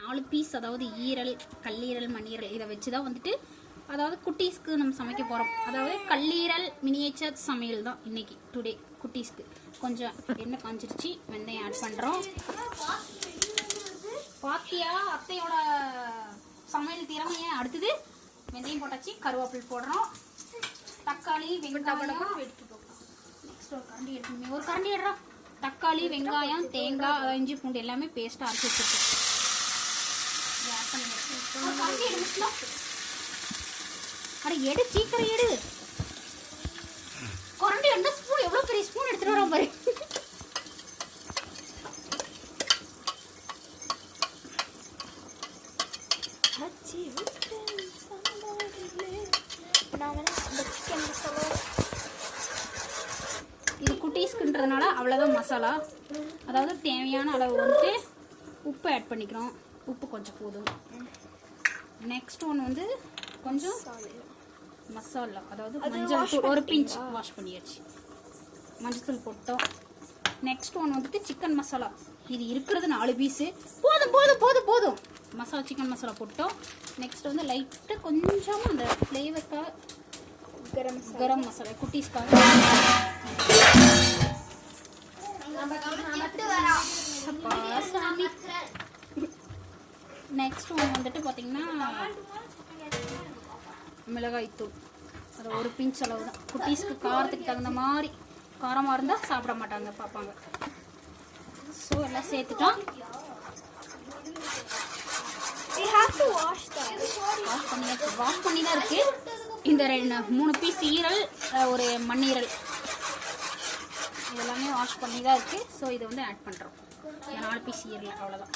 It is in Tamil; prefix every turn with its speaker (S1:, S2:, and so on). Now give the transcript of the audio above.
S1: நாலு பீஸ் அதாவது ஈரல் கல்லீரல் மண்ணீரல் இதை வச்சு தான் வந்துட்டு அதாவது குட்டீஸ்க்கு நம்ம சமைக்க போகிறோம் அதாவது கல்லீரல் மினியேச்சர் சமையல் தான் இன்னைக்கு டுடே குட்டீஸ்க்கு. கொஞ்சம் எண்ணெய் காஞ்சிருச்சு வெந்தயம் ஆட் பண்ணுறோம் பாத்தியா அத்தையோட சமையல் திறமையை அடுத்தது. வெந்தயம் போட்டாச்சு கருவேப்பில் போடுறோம். தக்காளி வெங்காயம். நெக்ஸ்ட் ஒரு கரண்டி எடுக்கணுமே ஒரு கரண்டி எடுறோம். தக்காளி வெங்காயம் தேங்காய் இஞ்சி பூண்டு எல்லாமே பேஸ்ட்டாக அரைச்சி வச்சுருக்கோம் இதை add பண்ணி வச்சிருக்கோம். ஒரு கரண்டி எடு முஸ்லா. அட எடு சீக்கிரம் எடு. கரண்டி என்ன ஸ்பூன் எவ்வளோ பெரிய ஸ்பூன் எடுத்துட்டு வரோம் பாரு.
S2: அச்சி விட்டேன் மசாலா
S1: இது குட்டீஸ்க்குன்றதுனால அவ்வளோதான் மசாலா. அதாவது தேவையான அளவு வந்துட்டு உப்பு ஆட் பண்ணிக்கிறோம். உப்பு கொஞ்சம் போதும். நெக்ஸ்ட் ஒன் வந்து கொஞ்சம் மசாலா அதாவது
S2: அது
S1: மஞ்சள் தூள் ஒரு பிஞ்ச்? வாஷ் பண்ணியாச்சு. மஞ்சள் தூள் போட்டோம். நெக்ஸ்ட் ஒன் வந்துட்டு சிக்கன் மசாலா இது இருக்கிறது நாலு பீஸு போதும் போதும் போதும் போதும். மசாலா சிக்கன் மசாலா போட்டோம். நெக்ஸ்ட் வந்து லைட்டாக கொஞ்சமாக அந்த ஃப்ளேவருக்காக
S2: கரம்
S1: கரம் மசாலா குட்டீஸ்க்காக. நெக்ஸ்ட் ஒன் வந்துட்டு பார்த்தீங்கன்னா மிளகாய்த்தூள். அது ஒரு பிஞ்ச் அளவு தான் குட்டீஸ்க்கு காரத்துக்கு தகுந்த மாதிரி காரமாக இருந்தால் சாப்பிட மாட்டாங்க பார்ப்பாங்க. ஸோ எல்லாம் சேர்த்துட்டோம். வாஷ் பண்ணியாச்சு. வாஷ் பண்ணி தான் இருக்கு. இந்த ரெண்டு மூணு பீஸ் ஈரல் ஒரு மண்ணீரல். வாஷ் பண்ணி தான் இருக்கு. ஸோ இதை வந்து ஆட் பண்ணுறோம் நாலு பீஸ் ஈரில் அவ்வளோதான்